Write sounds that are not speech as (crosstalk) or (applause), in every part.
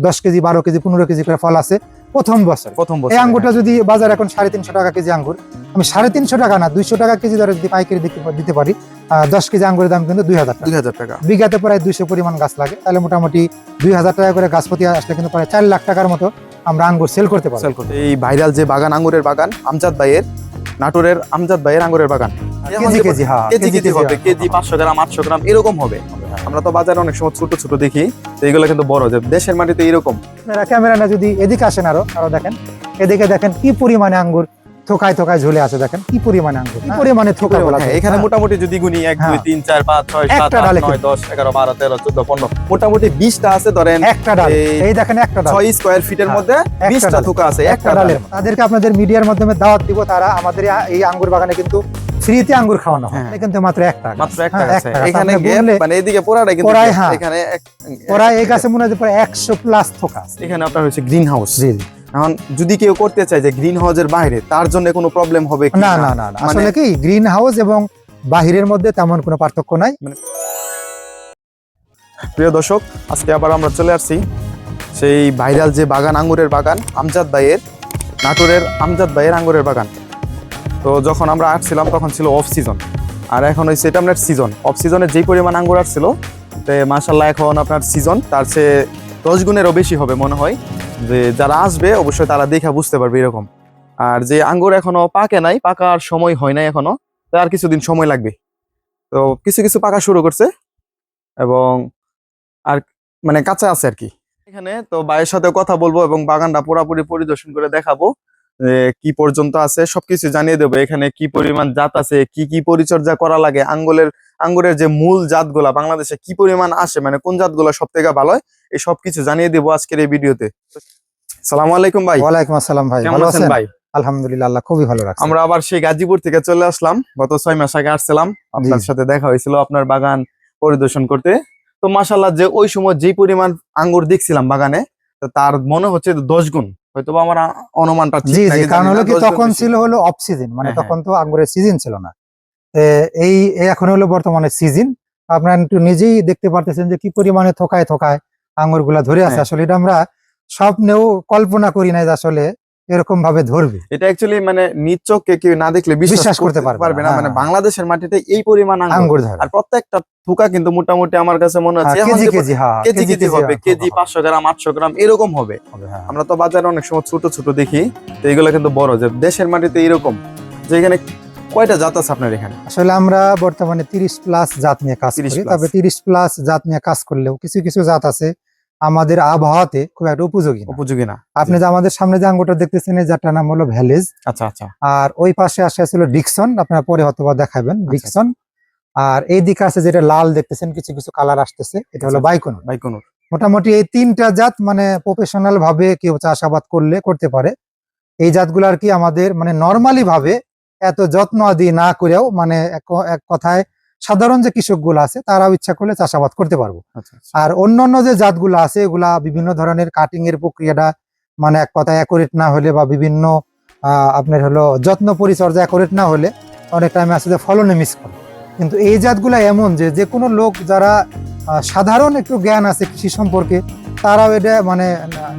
দশ কেজি বারো কেজি পনেরো কেজি করে ফল আছে প্রথম বছর। প্রথম বছর এই আঙ্গুরটা যদি বাজার এখন সাড়ে তিনশো টাকা কেজি আঙ্গুর আমি সাড়ে তিনশো টাকা না দুইশো টাকা কেজি দরে যদি পাইকারি দিতে- পারি দশ কেজি আঙ্গুরের দাম কিন্তু দুই হাজার দুই হাজার টাকা। বিঘাতে প্রায় দুইশো পরিমাণ গাছ লাগে তাহলে মোটামুটি দুই হাজার টাকা করে গাছ প্রতি আসলে কিন্তু প্রায় চার লাখ টাকার মতো আমরা আঙ্গুর সেল করতে পারব। সেল করতে এই ভাইরাল যে বাগান আঙ্গুরের বাগান আমজাদ ভাইয়ের নাটোরের আমজাদ ভাইয়ের আঙ্গুরের বাগান। কেজি কেজি হ্যাঁ কেজি কেজি হবে হ্যাঁ। কেজি পাঁচশো গ্রাম আটশো গ্রাম এরকম হবে। আমরা তো বাজারে অনেক সময় ছোট ছোট দেখি তো এগুলো কিন্তু বড় যে দেশের মাটিতে এরকম। আপনারা ক্যামেরা যদি এদিকে আসেন আরও আরও দেখেন। এদিকে দেখেন কি পরিমাণে আঙ্গুর থোকায় থোকায় ঝুলে আছে দেখেন। কি পরিমাণে আঙ্গুর কি পরিমাণে থোকা বলা হ্যাঁ, এখানে হ্যাঁ। মোটামুটি যদি গুনি এক দুই হ্যাঁ। তিন চার পাঁচ ছয় সাত একটা আট ডালে নয় দশ এগারো বারো তেরো চোদ্দ পনেরো মোটামুটি বিশটা আছে ধরেন একটা ডাল। এই- দেখেন একটা ডাল। ছয় স্কোয়ার ফিটের হ্যাঁ, মধ্যে একটা বিশটা ডালে। আছে একটা ডালের ডালে। তাদেরকে আপনাদের মিডিয়ার মাধ্যমে দাওয়াত দিব তারা আমাদের এই আঙ্গুর বাগানে কিন্তু ফ্রিতে আঙ্গুর খাওয়ানো হয় হ্যাঁ। কিন্তু মাত্র একটা গাছ। মাত্র একটা হ্যাঁ, গাছ। এখানে মানে এদিকে পোড়াটা কিন্তু পোড়ায়, হ্যাঁ। এখানে এক- ওরা এই গাছে মনে হয় প্রায় একশো প্লাস থোকা এখানে আপনার হচ্ছে গ্রিন হাউস জি। এখন যদি কেউ করতে চায় যে গ্রিন হাউসের বাইরে তার জন্য কোনো প্রবলেম হবে কি না না না। মানে- আসলে কি গ্রিন হাউস এবং বাহিরের মধ্যে তেমন কোনো পার্থক্য নাই প্রিয় দর্শক আজকে আবার আমরা চলে আসছি সেই ভাইরাল যে বাগান আঙ্গুরের বাগান আমজাদ ভাইয়ের নাটোরের আমজাদ ভাইয়ের আঙ্গুরের বাগান তো যখন আমরা আসছিলাম তখন ছিল অফ সিজন আর এখন ওই সেটা আপনার সিজন অফ সিজনে যেই পরিমাণ আঙ্গুর আসছিল তো মাসাল্লাহ এখন আপনার সিজন তার চেয়ে দশ গুণেরও বেশি হবে মনে হয়। যে যারা আসবে, অবশ্যই তারা দেখে বুঝতে পারবে এরকম। আর যে আঙ্গুর এখনও পাকে নাই, পাকার সময় হয় নাই এখনও, তো আর কিছুদিন সময় লাগবে। তো কিছু কিছু পাকা শুরু করছে, এবং আর মানে কাঁচা আছে আর কি। এখানে তো ভাইয়ের সাথে কথা বলব এবং বাগানটা পুরোপুরি পরিদর্শন করে দেখাবো। কি পর্যন্ত আছে সবকিছু জানিয়ে দেবো। এখানে কি পরিমাণ জাত আছে কি কি পরিচর্যা করা লাগে আঙ্গুলের আঙ্গুরের যে মূল জাতগুলা বাংলাদেশে কি পরিমাণ আসে মানে কোন জাতগুলা সব থেকে ভালো হয় এই সবকিছু জানিয়ে দেবো আজকের এই ভিডিওতে। সালাম আলাইকুম ভাই। ওয়ালাইকুম আসসালাম ভাই ভালো আছেন ভাই? আলহামদুলিল্লাহ আল্লাহ খুবই ভালো রাখছে। আমরা আবার সেই গাজীপুর থেকে চলে আসলাম। গত ছয় মাস আগে আসছিলাম। আপনার সাথে দেখা হয়েছিল আপনার বাগান পরিদর্শন করতে। তো মাসাল্লাহ যে ওই সময় যে পরিমাণ আঙ্গুর দেখছিলাম বাগানে তার মনে হচ্ছে দশ গুণ। হয়তো আমার অনুমানটা জি জি কারণ হলো কি তখন ছিল হলো অফ সিজন মানে হ্যাঁ, তখন তো আঙ্গুরের সিজন ছিল না। এই এখন হলো বর্তমানে সিজন আপনারা একটু নিজেই দেখতে পারতেছেন যে কি পরিমাণে থোকায় থোকায় আঙ্গুরগুলা ধরে আছে। হ্যাঁ। আসলে এটা আমরা স্বপ্নেও কল্পনা করি নাই যে আসলে এরকম ভাবে ধরবে। এটা অ্যাকচুয়ালি মানে নিজ চোখে কেউ না দেখলে বিশ্বাস করতে পারবে না, না। মানে হ্যাঁ। বাংলাদেশের মাটিতে এই পরিমাণ আঙ্গুর। ধরে। আর প্রত্যেকটা থুকা কিন্তু মোটামুটি আমার কাছে মনে হ্যাঁ, হচ্ছে কেজি কেজি হ্যাঁ কেজি কেজি হবে কেজি পাঁচশো গ্রাম আটশো গ্রাম এরকম হবে। হবে, হ্যাঁ। আমরা তো বাজারে অনেক সময় ছোট ছোট দেখি তো এগুলো কিন্তু বড় যে দেশের মাটিতে এরকম যে এখানে কয়টা জাত আছে আপনার এখানে? আসলে আমরা বর্তমানে তিরিশ প্লাস জাত নিয়ে কাজ করি তবে তিরিশ প্লাস জাত নিয়ে কাজ করলেও কিছু কিছু জাত আছে আমাদের আবহাওয়াতে খুব একটা উপযোগী উপযোগী না। আপনি যে আমাদের সামনে যে আঙ্গুরটা দেখতেছেন এই জাতটার নাম হলো ভ্যালেজ। আচ্ছা আচ্ছা। আর ওই পাশে আসে ছিল ডিকসন আপনারা পরে হয়তো দেখাবেন আচ্ছা, ডিকসন। আর এই দিকে আছে যেটা লাল দেখতেছেন কিছু কিছু কালার আসতেছে এটা হলো আচ্ছা। বাইকন ভাই মোটামুটি এই তিনটা জাত মানে প্রফেশনাল ভাবে কেউ চাষাবাদ করলে করতে পারে। এই জাতগুলো আর কি আমাদের মানে নর্মালি ভাবে এত যত্ন আদি না করেও মানে এক এক কথায় সাধারণ যে কৃষকগুলো আছে তারাও ইচ্ছা করলে চাষাবাদ করতে পারব আচ্ছা আচ্ছা। আর অন্যান্য যে জাতগুলো আছে এগুলা বিভিন্ন ধরনের কাটিং এর প্রক্রিয়াটা মানে এক কথায় অ্যাকুরেট না হলে বা বিভিন্ন আপনার হলো যত্ন পরিচর্যা অ্যাকুরেট না হলে অনেক টাইমে যে ফলনে মিস করে কিন্তু এই জাতগুলা এমন যে যে কোনো লোক যারা সাধারণ একটু জ্ঞান আছে কৃষি সম্পর্কে তারাও এটা মানে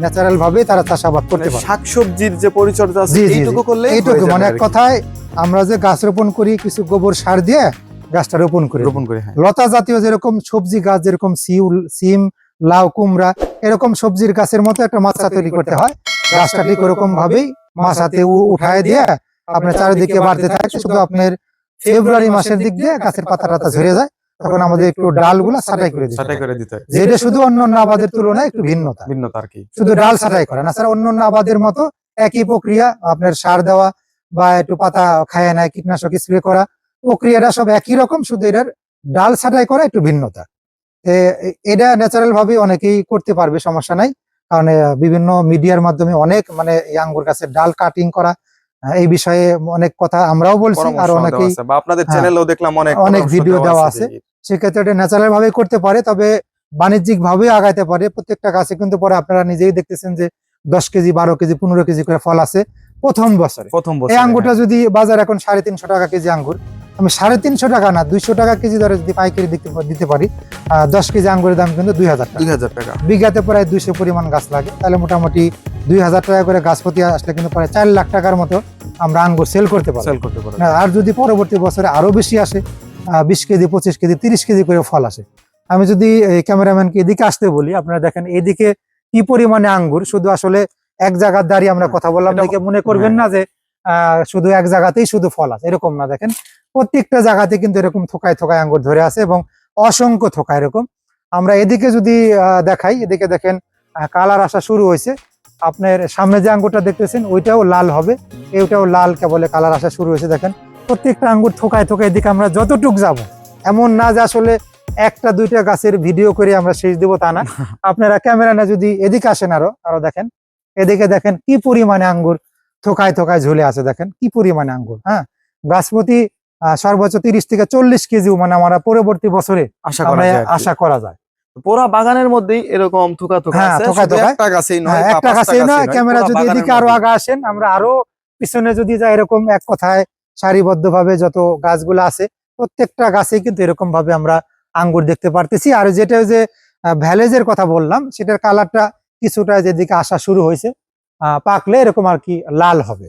ন্যাচারাল ভাবে তারা চাষাবাদ করতে মানে পারে শাকসবজির যে পরিচর্যা আছে। এইটুকু করলে এইটুকু মানে এক কথায় আমরা যে গাছ রোপণ করি কিছু গোবর সার দিয়ে গাছটা রোপণ করি রোপণ করে হ্যাঁ। লতা জাতীয় যেরকম সবজি গাছ যেরকম সিউল সিম লাউ কুমড়া এরকম সবজির গাছের মতো একটা মাছা তৈরি করতে হয়। গাছটা ঠিক ওরকম ভাবেই মাছাতে উঠায় দিয়ে আপনার চারিদিকে বাড়তে থাকে শুধু আপনার ফেব্রুয়ারি মাসের দিক দিয়ে গাছের পাতা টাতা ঝরে যায়। তখন আমাদের একটু ডালগুলা ছাটাই করে দিতে করে দিতে হয়। যেটা শুধু অন্যান্য আবাদের তুলনায় একটু ভিন্নতা ভিন্নতা আর কি? শুধু ডাল ছাটাই করে না স্যার অন্যান্য আবাদের মতো একই প্রক্রিয়া আপনার সার দেওয়া বা একটু পাতা খায় নেয় কীটনাশক স্প্রে করা প্রক্রিয়াটা সব একই রকম শুধু এটার ডাল ছাটাই করা একটু ভিন্নতা। এটা ন্যাচারাল ভাবে অনেকেই করতে পারবে সমস্যা নাই। কারণ বিভিন্ন মিডিয়ার মাধ্যমে অনেক মানে এই আঙ্গুর গাছের ডাল কাটিং করা এই বিষয়ে অনেক কথা আমরাও বলছি আর অনেকেই আপনাদের হ্যাঁ, চ্যানেলেও দেখলাম অনেক অনেক ভিডিও দেওয়া আছে। সেক্ষেত্রে এটা ন্যাচারাল ভাবে করতে পারে তবে বাণিজ্যিক ভাবে আগাইতে পারে। প্রত্যেকটা গাছে কিন্তু পরে আপনারা নিজেই দেখতেছেন যে দশ কেজি বারো কেজি পনেরো কেজি করে ফল আছে প্রথম বছরে। প্রথম বছর এই আঙ্গুরটা যদি বাজার এখন সাড়ে তিনশো টাকা কেজি আঙ্গুর আমি সাড়ে তিনশো টাকা না দুইশো টাকা কেজি দরে যদি পাইকারি দিতে দিতে পারি দশ কেজি আঙ্গুরের দাম কিন্তু দুই হাজার টাকা। দুই হাজার টাকা। বিঘাতে প্রায় দুইশো পরিমাণ গাছ লাগে। তাহলে মোটামুটি দুই হাজার টাকা করে গাছ প্রতি আসলে কিন্তু প্রায় চার লাখ টাকার মতো আমরা আঙ্গুর সেল করতে পারি সেল করতে পারি আর যদি পরবর্তী বছরে আরও বেশি আসে বিশ কেজি পঁচিশ কেজি তিরিশ কেজি করে ফল আসে। আমি যদি এই ক্যামেরাম্যানকে এদিকে আসতে বলি আপনারা দেখেন এদিকে কি পরিমাণে আঙ্গুর শুধু আসলে এক জায়গার দাঁড়িয়ে আমরা কথা বললাম দেখে মনে করবেন না যে শুধু এক জায়গাতেই শুধু ফল আছে এরকম না দেখেন। প্রত্যেকটা জায়গাতে কিন্তু এরকম থোকায় থোকায় আঙ্গুর ধরে আছে এবং অসংখ্য থোকা এরকম। আমরা এদিকে যদি দেখাই এদিকে দেখেন কালার আসা শুরু হয়েছে। আপনার সামনে যে আঙ্গুরটা দেখতেছেন ওইটাও লাল হবে। এইটাও লাল কেবলে কালার আসা শুরু হয়েছে দেখেন। প্রত্যেকটা আঙ্গুর থোকায় থোকায় এদিকে আমরা যতটুক যাব এমন না যে আসলে একটা দুইটা গাছের ভিডিও করে আমরা শেষ দেবো তা না। (laughs) আপনারা ক্যামেরা না যদি এদিকে আসেন আরও আরও দেখেন। এদিকে দেখেন কি পরিমাণে আঙ্গুর থোকায় থোকায় ঝুলে আছে দেখেন। কি পরিমাণে আঙ্গুর হ্যাঁ? গাছপতি সর্বোচ্চ তিরিশ থেকে চল্লিশ কেজি মানে আমরা পরবর্তী বছরে আশা করা যায় আর আশা করা যায়। পুরা বাগানের মধ্যেই এরকম থুকা থুকা হ্যাঁ। একটা গাছেই নয় হ্যাঁ, একটা গাছেই না নয়, ক্যামেরা যদি এদিকে আরও আগে আসেন আমরা আরও পিছনে যদি যাই এরকম এক কথায় সারিবদ্ধ ভাবে যত গাছগুলো আছে প্রত্যেকটা গাছে কিন্তু এরকম ভাবে আমরা আঙ্গুর দেখতে পারতেছি। আর যেটা ওই যে ভ্যালেজের কথা বললাম সেটার কালারটা কিছুটা যেদিকে আসা শুরু হয়েছে পাকলে এরকম আর কি লাল হবে।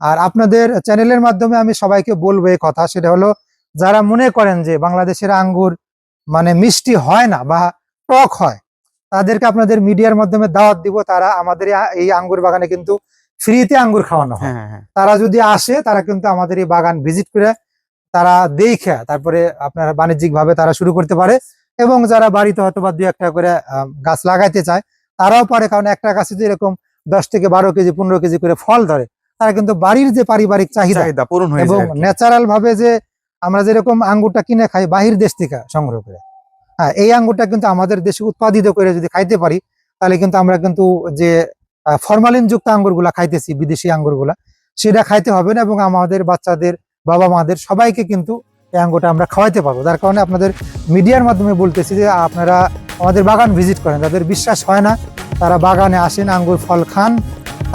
আর আপনাদের চ্যানেলের মাধ্যমে আমি সবাইকে বলব এই কথা সেটা হলো যারা মনে করেন যে বাংলাদেশের আঙ্গুর মানে মিষ্টি হয় না বা টক হয় তাদেরকে আপনাদের মিডিয়ার মাধ্যমে দাওয়াত দিব তারা আমাদের এই- আঙ্গুর বাগানে কিন্তু ফ্রিতে আঙ্গুর খাওয়ানো হয়। হ্যাঁ হ্যাঁ, তারা যদি আসে তারা কিন্তু আমাদের এই বাগান ভিজিট করে তারা দেখে তারপরে আপনারা বাণিজ্যিক ভাবে তারা শুরু করতে পারে এবং যারা বাড়িতে হয়তো বা দুই একটা করে আহ, গাছ লাগাইতে চায় তারাও পারে। কারণ একটা গাছে যদি এরকম দশ থেকে বারো কেজি পনেরো কেজি করে ফল ধরে তারা কিন্তু বাড়ির যে পারিবারিক চাহিদা পূরণ হয়ে এবং। ন্যাচারাল ভাবে যে আমরা যেরকম আঙ্গুরটা কিনে খাই বাহির দেশ থেকে সংগ্রহ করে হ্যাঁ এই আঙ্গুরটা কিন্তু আমাদের দেশে উৎপাদিত করে যদি খাইতে পারি তাহলে কিন্তু আমরা কিন্তু যে ফরমালিন যুক্ত আঙ্গুরগুলা খাইতেছি বিদেশি আঙ্গুরগুলা সেটা খাইতে হবে না এবং আমাদের বাচ্চাদের বাবা মাদের সবাইকে কিন্তু এই আঙ্গুরটা আমরা খাওয়াইতে পারব যার কারণে আপনাদের মিডিয়ার মাধ্যমে বলতেছি যে আপনারা আমাদের বাগান ভিজিট করেন যাদের বিশ্বাস হয় না তারা বাগানে আসেন আঙ্গুর ফল খান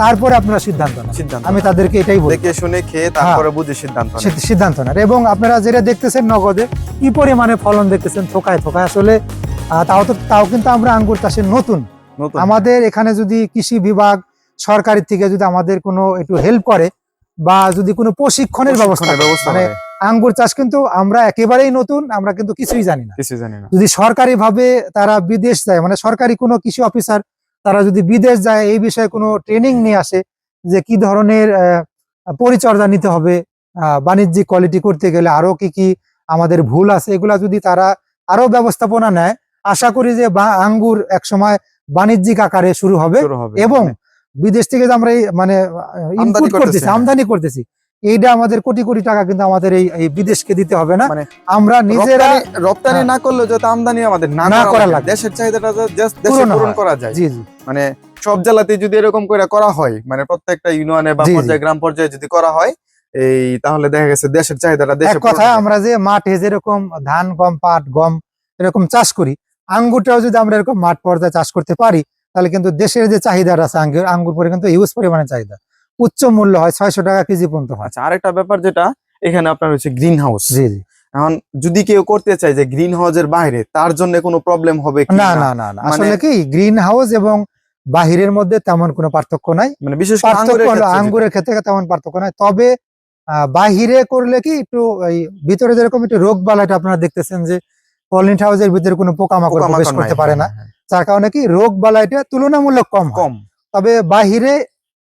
তারপরে আপনারা সিদ্ধান্ত নেন। আমি তাদেরকে এটাই বলি। দেখে শুনে খেয়ে তারপরে বুঝে সিদ্ধান্ত সিদ্ধান্ত নেন। এবং আপনারা যেটা দেখতেছেন নগদে কি পরিমাণে ফলন দেখতেছেন থোকায় থোকায়। আসলে তাও তো তাও কিন্তু আমরা আঙ্গুর চাষে নতুন। আমাদের এখানে যদি কৃষি বিভাগ সরকারের থেকে যদি আমাদের কোনো একটু হেল্প করে বা যদি কোনো প্রশিক্ষণের ব্যবস্থা মানে আঙ্গুর চাষ কিন্তু আমরা একেবারেই নতুন আমরা কিন্তু কিছুই জানি জানি না। যদি সরকারি ভাবে তারা বিদেশ যায় মানে সরকারি কোনো কৃষি অফিসার তারা যদি বিদেশ যায় এই বিষয়ে কোনো ট্রেনিং নিয়ে আসে যে কি ধরনের পরিচর্যা নিতে হবে বাণিজ্যিক কোয়ালিটি করতে গেলে আরও কি কি আমাদের ভুল আছে এগুলা যদি তারা আরও ব্যবস্থাপনা নেয় আশা করি যে বা আঙ্গুর একসময় বাণিজ্যিক আকারে শুরু হবে এবং মানে বিদেশ থেকে যে আমরা মানে ইনপুট করতেছি, করতেছি হ্যাঁ। আমদানি করতেছি এইটা আমাদের কোটি কোটি টাকা কিন্তু আমাদের এই এই বিদেশকে দিতে হবে না মানে আমরা নিজেরা রপ্তানি- হ্যাঁ। না করলে যত আমদানি আমাদের না না করা লাগে। দেশের চাহিদাটা দেশ- পূরণ করা যায় জি জি মানে সব জেলাতে যদি এরকম করে করা হয় মানে প্রত্যেকটা ইউনিয়নে বা। পর্যায়ে গ্রাম পর্যায়ে যদি করা হয় এই তাহলে দেখা গেছে দেশের চাহিদাটা দেশে এক পূরণ কথায় হবে। আমরা যে মাঠে যেরকম ধান গম পাট গম এরকম চাষ করি আঙ্গুরটাও যদি আমরা এরকম মাঠ পর্যায়ে চাষ করতে পারি তাহলে কিন্তু দেশের যে চাহিদাটা আছে আঙ্গুর আঙ্গুর পরে কিন্তু ইউজ পরিমাণে চাহিদা উচ্চ মূল্য হয় ছয়শো টাকা কেজি পর্যন্ত। হয় আচ্ছা আরেকটা ব্যাপার যেটা এখানে আপনার হচ্ছে গ্রিন হাউস জি জি। এখন যদি কেউ করতে চায় যে গ্রিন হাউসের বাইরে তার জন্য কোনো প্রবলেম হবে না না? না না মানে- আসলে কি গ্রিন হাউস এবং বাহিরের মধ্যে তেমন কোনো পার্থক্য নাই। মানে বিশেষ করে পার্থক্য আঙ্গুরের হলো ক্ষেত্রে আঙ্গুরের ক্ষেত্রে তেমন পার্থক্য নাই। তবে বাহিরে করলে কি একটু এই ভিতরে যেরকম একটু রোগ বালাইটা আপনারা দেখতেছেন যে পলিন হাউসের ভিতরে কোনো পোকামাকড় প্রবেশ করতে পারে না। হ্যাঁ, হ্যাঁ, যার কারণে কি রোগ বালাইটা তুলনামূলক কম কম। তবে বাহিরে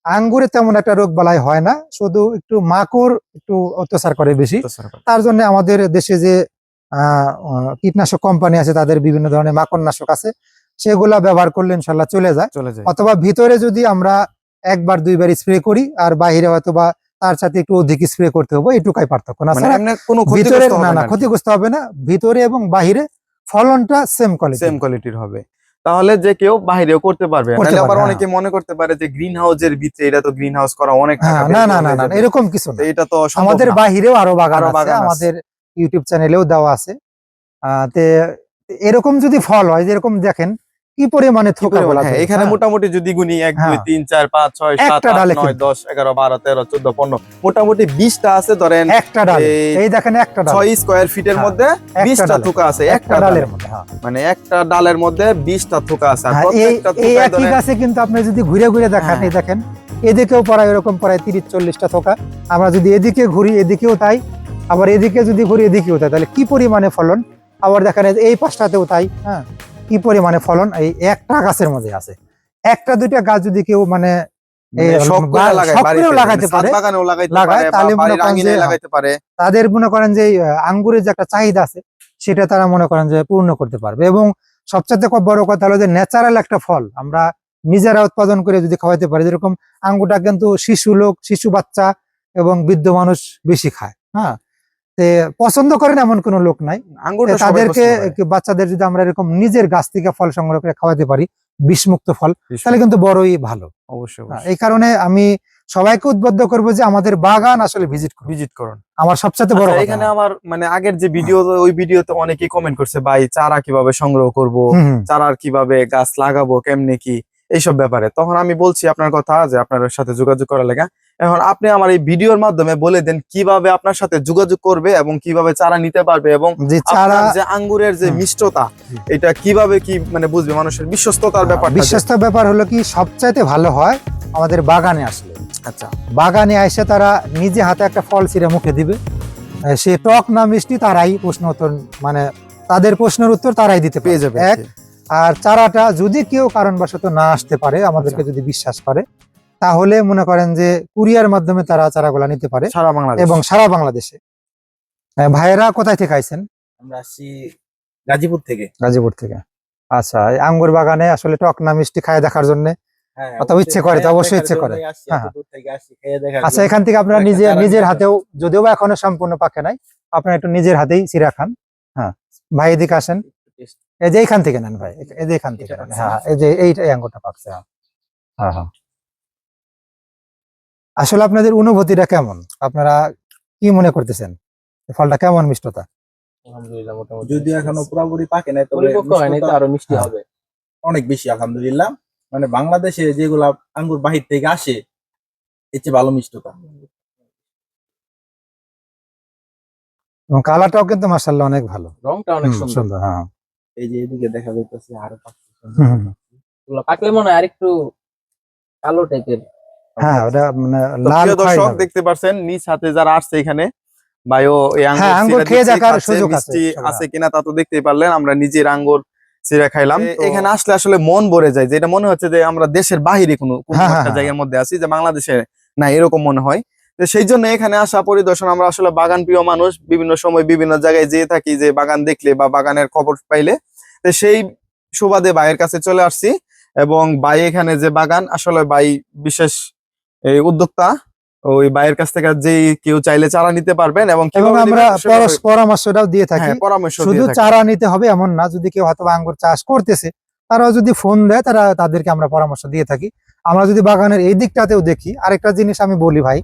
আঙ্গুরে তেমন একটা রোগ বালাই হয় না শুধু একটু মাকড় একটু অত্যাচার করে বেশি। তার জন্য আমাদের দেশে যে কীটনাশক কোম্পানি আছে তাদের বিভিন্ন ধরনের মাকড়নাশক আছে সেগুলা ব্যবহার করলে ইনশাল্লাহ চলে যায়। চলে যায়। অথবা ভিতরে যদি আমরা একবার দুইবার স্প্রে করি আর বাইরে হয়তো বা তার সাথে একটু অধিক স্প্রে করতে হবে এটুকাই পার্থক্য। না মানে কোনো ভিতরে না না ক্ষতিগ্রস্ত হবে না ভিতরে এবং বাহিরে ফলনটা সেম কোয়ালিটি সেম কোয়ালিটির হবে। তাহলে যে কেউ বাইরেও করতে পারবে আবার অনেকে মনে করতে পারে যে গ্রিন হাউসের ভিতরে এটা তো গ্রিন হাউস করা অনেক হ্যাঁ না না না না এরকম কিছু না। এটা তো আমাদের না। বাহিরেও আরও বাগান আছে আমাদের ইউটিউব চ্যানেলেও দেওয়া আছে। আহ, তে এরকম যদি ফল হয় যেরকম দেখেন কি পরিমাণে কি থোকা বলা হ্যাঁ, এখানে হ্যাঁ। মোটামুটি যদি গুনি এক দুই হ্যাঁ। তিন চার পাঁচ ছয় সাত একটা আট ডালে নয় কিন্তু। দশ এগারো বারো তেরো চোদ্দ পনেরো মোটামুটি বিশটা আছে ধরেন একটা ডাল এই এই দেখেন একটা ডাল ছয় স্কোয়ার ফিটের মধ্যে একটা বিশটা ডালে। থোকা আছে একটা ডালের মধ্যে হ্যাঁ। মানে একটা ডালের মধ্যে বিশটা থোকা আছে হ্যাঁ, এই প্রত্যেকটা এই থোকায় একই গাছে কিন্তু আপনি যদি ঘুরে ঘুরে দেখান। এই দেখেন এদিকেও প্রায় এরকম প্রায় তিরিশ চল্লিশটা থোকা আমরা যদি এদিকে ঘুরি এদিকেও তাই আবার এদিকে যদি ঘুরি এদিকেও তাই তাহলে কি পরিমাণে ফলন আবার দেখেন এই যে এই পাশটাতেও তাই হ্যাঁ কি পরিমাণে ফলন? এই একটা গাছের মধ্যে আছে। একটা দুইটা গাছ যদি কেউ মানে মানে মানে তাদের মনে করেন যে আঙ্গুরের যে একটা চাহিদা আছে সেটা তারা মনে করেন যে পূর্ণ করতে পারবে। এবং সবচেয়ে খুব বড় কথা হলো যে ন্যাচারাল একটা ফল আমরা নিজেরা উৎপাদন করে যদি খাওয়াতে পারি যেরকম আঙ্গুরটা কিন্তু শিশু লোক শিশু বাচ্চা এবং বৃদ্ধ মানুষ বেশি খায় হ্যাঁ? পছন্দ করেন এমন কোনো লোক নাই। তাদেরকে বাচ্চাদের যদি আমরা এরকম নিজের গাছ থেকে ফল সংগ্রহ করে খাওয়াতে পারি বিষমুক্ত ফল তাহলে কিন্তু বড়ই ভালো। অবশ্যই হ্যাঁ, এই কারণে আমি সবাইকে উদ্বুদ্ধ করব যে আমাদের বাগান আসলে ভিজিট করুন। ভিজিট করুন। আমার সবচেয়ে বড় আচ্ছা, এখানে আমার মানে আগের যে ভিডিও ওই ভিডিওতে অনেকেই কমেন্ট করছে ভাই চারা কীভাবে সংগ্রহ করব। চারার কীভাবে গাছ লাগাবো? কেমনে কি? এইসব ব্যাপারে। তখন আমি বলছি আপনার কথা যে আপনার সাথে যোগাযোগ করার লেগা। এখন আপনি আমার এই ভিডিওর মাধ্যমে বলে দেন কীভাবে আপনার সাথে যোগাযোগ করবে এবং কীভাবে চারা নিতে পারবে এবং যে চারা যে আঙ্গুরের যে মিষ্টতা এটা কীভাবে কি মানে বুঝবে মানুষের বিশ্বস্ততার ব্যাপার বিশ্বস্ত ব্যাপার হলো কি সবচাইতে ভালো হয় আমাদের বাগানে আসলে। আচ্ছা। বাগানে এসে তারা নিজে হাতে একটা ফল ছিঁড়ে মুখে দিবে। সে টক না মিষ্টি তারাই প্রশ্ন উত্তর মানে তাদের প্রশ্নের উত্তর তারাই দিতে পেয়ে যাবে এক আর চারাটা যদি কেউ কারণবশত না আসতে পারে আমাদেরকে যদি বিশ্বাস করে তাহলে মনে করেন যে কুরিয়ার মাধ্যমে তারা চারাগুলা নিতে পারে সারা বাংলাদেশ। এবং সারা বাংলাদেশে। ভাইয়েরা কোথায় থেকে আইছেন? আমরা আসছি গাজীপুর থেকে। গাজীপুর থেকে। আচ্ছা আঙ্গুর বাগানে আসলে টক না মিষ্টি খায় দেখার জন্য? হ্যাঁ, ইচ্ছে করে তো অবশ্যই ইচ্ছে করে। হ্যাঁ। আচ্ছা এখান থেকে আপনারা নিজে নিজের হাতেও যদিও বা এখনও সম্পূর্ণ পাকে নাই আপনারা একটু নিজের হাতেই চিরা খান। হ্যাঁ ভাই এদিকে আসেন। এই যে এইখান থেকে নেন ভাই এই যে এখান থেকে নেন। হ্যাঁ এই যে এই আঙ্গুরটা পাকছে হ্যাঁ। হ্যাঁ হ্যাঁ। আসলে আপনাদের অনুভূতিটা কেমন? আপনারা কি মনে করতেছেন? ফলটা কেমন মিষ্টতা? আলহামদুলিল্লাহ মোটামুটি। যদিও এখনও পুরোপুরি পাকে নাই তবে আরও মিষ্টি হ্যাঁ। হবে। অনেক বেশি আলহামদুলিল্লাহ। মানে বাংলাদেশে যেগুলা আঙ্গুর বাহির থেকে আসে এর চেয়ে ভালো মিষ্টতা। এবং কালারটাও কিন্তু মার্শাল্লাহ অনেক ভালো। রংটা অনেক সুন্দর হ্যাঁ। এই যে এদিকে দেখা যাইতেছে আরও (laughs) পাকলে মনে হয় আরেকটু কালো টাইপের হ্যাঁ ওটা মানে লাল দর্শক দেখতে পারছেন নিজ হাতে যারা আসছে এখানে ভাইও এই হ্যাঁ, আঙ্গুর খেয়ে দেখার সুযোগ আছে, আছে কিনা তা তো দেখতেই পারলেন আমরা নিজের আঙ্গুর চিরা খাইলাম। এখানে আসলে আসলে মন ভরে যায় যেটা মনে হচ্ছে যে আমরা দেশের বাহিরে কোনো কোনো হ্যাঁ, একটা হ্যাঁ, জায়গার মধ্যে আছি যে বাংলাদেশে না এরকম মনে হয়। সেই জন্য এখানে আসা পরিদর্শন আমরা আসলে বাগান প্রিয় মানুষ বিভিন্ন সময় বিভিন্ন জায়গায় যেয়ে থাকি যে বাগান দেখলে বা বাগানের খবর পাইলে। তো সেই সুবাদে ভাইয়ের কাছে চলে আসছি এবং ভাই এখানে যে বাগান আসলে ভাই বিশেষ এই উদ্যোক্তা ওই ভাইয়ের কাছ থেকে যে কেউ চাইলে চারা নিতে পারবেন এবং আমরা পরামর্শটাও দিয়ে থাকি। হ্যাঁ, পরামর্শ শুধু চারা নিতে হবে এমন না যদি কেউ হয়তো আঙ্গুর চাষ করতেছে তারাও যদি ফোন দেয় তারা তাদেরকে আমরা পরামর্শ দিয়ে থাকি। আমরা যদি বাগানের এই দিকটাতেও দেখি আরেকটা জিনিস আমি বলি ভাই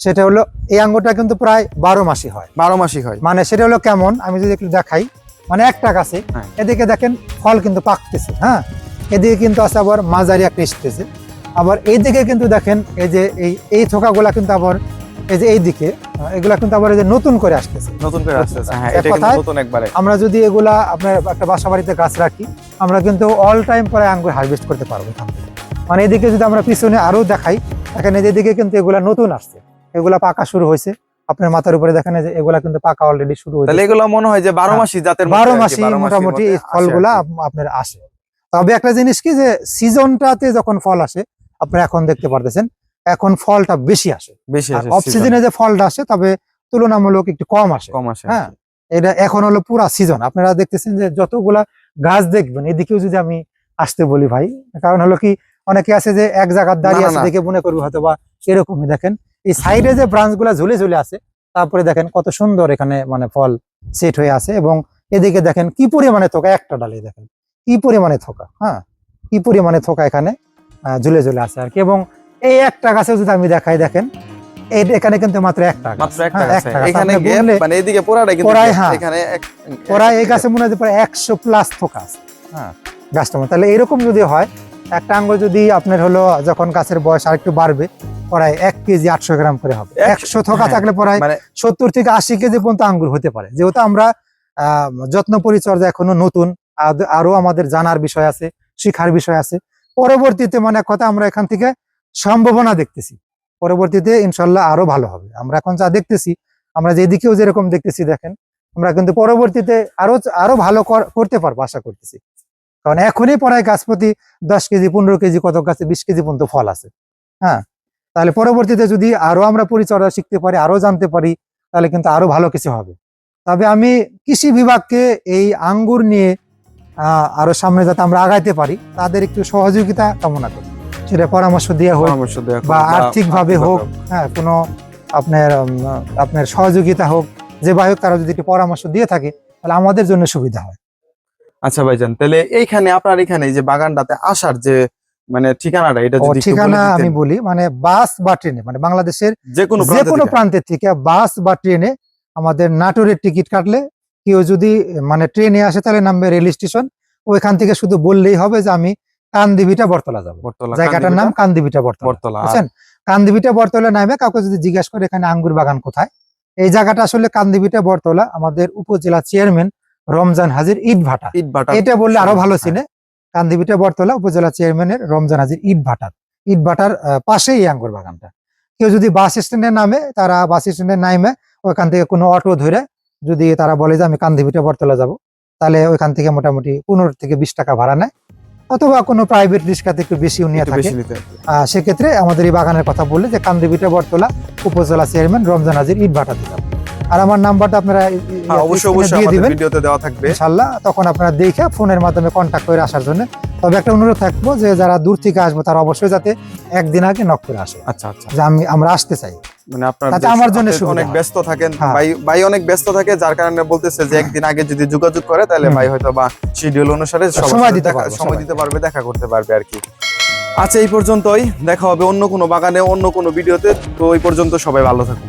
সেটা হলো এই আঙ্গুরটা কিন্তু প্রায় বারো মাসই হয়। বারো মাসই হয়। মানে সেটা হলো কেমন? আমি যদি একটু দেখাই। মানে একটা গাছে হ্যাঁ। এদিকে দেখেন ফল কিন্তু পাকতেছে হ্যাঁ? এদিকে কিন্তু আছে আবার মাঝারি একটা এসতেছে আবার এইদিকে কিন্তু দেখেন এই যে এই এই থোকাগুলা কিন্তু আবার এই যে এইদিকে আহ, এগুলা কিন্তু আবার এই যে নতুন করে আসতেছে। নতুন করে আসছে হ্যাঁ এটা কিন্তু নতুন একবারে। আমরা যদি এগুলা আপনার একটা বাসা বাড়িতে গাছ রাখি আমরা কিন্তু অল টাইম পরে আঙ্গুর হারভেস্ট করতে পারব এখান মানে এদিকে যদি আমরা পিছনে আরও দেখাই এই যে এদিকে কিন্তু এগুলা নতুন আসছে। এগুলা পাকা শুরু হয়েছে। আপনার মাথার উপরে দেখেন যে এগুলা কিন্তু পাকা অলরেডি শুরু হয়েছে। তাহলে এগুলো মনে হয় যে বারো হ্যাঁ, মাসি জাতের মধ্যে বারো আর কি, মাসি মোটামুটি ফলগুলা আপনার আসে। তবে একটা জিনিস কি যে সিজনটাতে যখন ফল আসে আপনি এখন দেখতে পারতেছেন এখন ফলটা বেশি আসে। বেশি আসে অফ সিজনে যে ফলটা আসে তবে তুলনামূলক একটু কম আসে। কম আসে হ্যাঁ এটা এখন হলো পুরা সিজন আপনারা দেখতেছেন যে যতগুলা গাছ দেখবেন এদিকেও যদি আমি আসতে বলি ভাই কারণ হলো কি অনেকে আছে যে এক জায়গার দাঁড়িয়ে আছে দেখে মনে করবে হয়তো বা এরকমই দেখেন। এই সাইডে যে ব্রাঞ্চগুলা ঝুলে ঝুলে আছে তারপরে দেখেন কত সুন্দর এখানে মানে ফল সেট হয়ে আছে এবং এদিকে দেখেন কি পরিমাণে থোকা একটা ডালে দেখেন। কি পরিমাণে থোকা হ্যাঁ? কি পরিমাণে থোকা এখানে ঝুলে ঝুলে আছে আর কি এবং এই একটা গাছে যদি আমি দেখাই দেখেন এখানে কিন্তু মাত্র একটা মাত্র একটা হ্যাঁ। এখানে মানে এদিকে পোড়াটা কিন্তু পোড়ায়, gap, হ্যাঁ। এখানে এই গাছে মনে হয় প্রায় একশো প্লাস থোকা আছে হ্যাঁ কাস্টমার তাহলে এরকম যদি হয় একটা আঙ্গুর যদি আপনার হলো যখন গাছের বয়স আরেকটু বাড়বে প্রায় এক কেজি আটশো গ্রাম করে হবে। একশো থকা হ্যাঁ, থাকলে প্রায় মানে সত্তর থেকে আশি কেজি পর্যন্ত আঙ্গুর হতে পারে। যেহেতু আমরা যত্ন পরিচর্যা এখনও নতুন আরও আমাদের জানার বিষয় আছে শিখার বিষয় আছে। পরবর্তীতে মানে কথা আমরা এখান থেকে সম্ভাবনা দেখতেছি। পরবর্তীতে ইনশাল্লাহ আরও ভালো হবে। আমরা এখন যা দেখতেছি আমরা যেদিকেও যেরকম দেখতেছি দেখেন আমরা কিন্তু পরবর্তীতে আরও আরও ভালো কর- করতে পারব আশা করতেছি। কারণ এখনই প্রায় গাছ প্রতি দশ কেজি পনেরো কেজি কত গাছে বিশ কেজি পর্যন্ত ফল আছে। হ্যাঁ তাহলে পরবর্তীতে যদি আরও আমরা পরিচর্যা শিখতে পারি আরও জানতে পারি তাহলে কিন্তু আরও ভালো কিছু হবে। তবে আমি কৃষি বিভাগকে এই আঙ্গুর নিয়ে আরও সামনে যাতে আমরা আগাইতে পারি তাদের একটু সহযোগিতা কামনা করি। সেটা পরামর্শ দেওয়া হোক বা আর্থিকভাবে হোক হ্যাঁ কোনো আপনার আপনার সহযোগিতা হোক যে বা হোক তারা যদি একটু পরামর্শ দিয়ে থাকে তাহলে আমাদের জন্য সুবিধা হয়। আচ্ছা ভাইজান তাহলে এইখানে আপনার এখানে যে বাগানটাতে আসার যে মানে ঠিকানাটা এটা যদি ঠিকানা আমি বলি মানে বাস বা ট্রেনে মানে বাংলাদেশের যে কোনো যে কোনো প্রান্তের থেকে বাস বা ট্রেনে আমাদের নাটোরের টিকিট কাটলে কেউ যদি মানে ট্রেনে আসে তাহলে নামবে রেল স্টেশন। ওইখান থেকে শুধু বললেই হবে যে আমি কান্দিবিটা বরতলা যাব। জায়গাটার নাম কান্দিবিটা বরতলা বুঝছেন? কান্দিবিটা বরতলা নামে কাউকে যদি জিজ্ঞাসা করে এখানে আঙ্গুর বাগান কোথায় এই জায়গাটা আসলে কান্দিবিটা বরতলা আমাদের উপজেলা চেয়ারম্যান রমজান হাজির ইট ভাটা ইট ভাটা এটা বললে আরও ভালো। চিনে কান্দিবিটা বরতলা উপজেলা চেয়ারম্যানের রমজান হাজির ইট ভাটার। ইট ভাটার পাশেই এই আঙ্গুর বাগানটা। কেউ যদি বাস স্ট্যান্ডে নামে তারা বাস স্ট্যান্ডে নামে ওইখান থেকে কোনো অটো ধরে যদি তারা বলে যে আমি কান্দিবিটা বরতলা যাব তাহলে ওইখান থেকে মোটামুটি পনেরো থেকে বিশ টাকা ভাড়া নেয়। অথবা কোনো প্রাইভেট রিক্সাতে একটু বেশিও নিয়ে থাকে। বেশি সেক্ষেত্রে আমাদের এই বাগানের কথা বললে যে কান্দিবিটা বরতলা উপজেলা চেয়ারম্যান রমজান হাজির ইট ভাটা দিলাম আর আমার নাম্বারটা আপনারা হ্যাঁ অবশ্যই অবশ্যই আমাদের ভিডিওতে দেওয়া থাকবে। ইনশাল্লাহ তখন আপনারা দেখে ফোনের মাধ্যমে কন্ট্যাক্ট করে আসার জন্য। তবে একটা অনুরোধ থাকব যে যারা দূর থেকে আসব তারা অবশ্যই যাতে একদিন আগে নক করে আসে। আচ্ছা আচ্ছা। যে আমি আমরা আসতে চাই। মানে আপনার আমার জন্য সুবিধা অনেক ব্যস্ত থাকেন। হ্যাঁ। ভাই ভাই অনেক ব্যস্ত থাকে যার কারণে বলতেছে যে একদিন আগে যদি যোগাযোগ করে তাহলে ভাই হয়তো বা শিডিউল অনুসারে সময় দিতে পারবে, সময় সময়। দিতে পারবে দেখা করতে পারবে আর কি। আচ্ছা এই পর্যন্তই। দেখা হবে অন্য কোনো বাগানে অন্য কোনো ভিডিওতে। তো এই পর্যন্ত সবাই ভালো থাকুন।